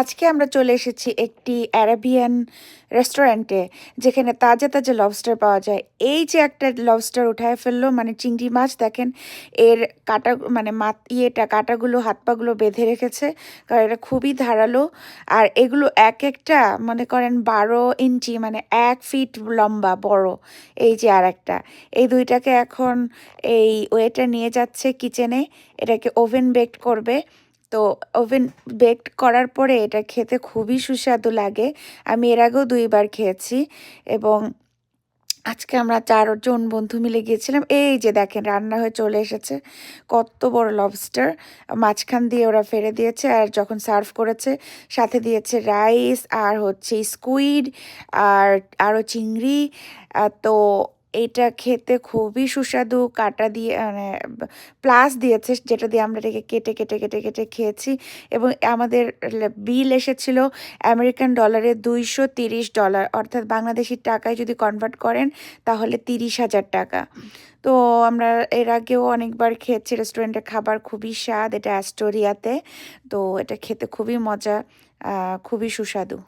আজকে আমরা চলে এসেছি একটি অ্যারাবিয়ান রেস্টুরেন্টে যেখানে তাজা তাজা লবস্টার পাওয়া যায়। এই যে একটা লবস্টার উঠায় ফেলল মানে চিংড়ি মাছ, দেখেন, এর কাটা মানে মাত, ইয়েটা, কাটাগুলো হাত পাগুলো বেঁধে রেখেছে, কারণ এটা খুবই ধারালো। আর এগুলো এক একটা, মনে করেন, বারো ইঞ্চি মানে এক ফিট লম্বা, বড়। এই যে আর একটা এই দুইটাকে এখন এই ওয়েটা নিয়ে যাচ্ছে কিচেনে এটাকে ওভেন বেকড করবে। তো ওভেন বেকড করার পরে এটা খেতে খুবই সুস্বাদু লাগে। আমি এর আগেও দুইবার খেয়েছি এবং আজকে আমরা চারজন বন্ধু মিলে গিয়েছিলাম। এই যে দেখেন রান্না হয়ে চলে এসেছে। কত বড় লবস্টার মাঝখান দিয়ে ওরা ফেলে দিয়েছে আর যখন সার্ভ করেছে, সাথে দিয়েছে রাইস আর হচ্ছে স্কুইড আর আরও চিংড়ি। তো এটা খেতে খুবই সুস্বাদু। কাটা দিয়ে মানে প্লাস দিয়েছে, যেটা দিয়ে আমরা এটাকে কেটে কেটে কেটে কেটে খেয়েছি। এবং আমাদের বিল এসেছিল আমেরিকান ডলারে দুইশো তিরিশ ডলার। অর্থাৎ বাংলাদেশি টাকায় যদি কনভার্ট করেন, তাহলে তিরিশ হাজার টাকা। তো আমরা এর আগেও অনেকবার খেয়েছি রেস্টুরেন্টের খাবার খুবই স্বাদ, এটা অ্যাস্টোরিয়াতে। তো এটা খেতে খুবই মজা খুবই সুস্বাদু।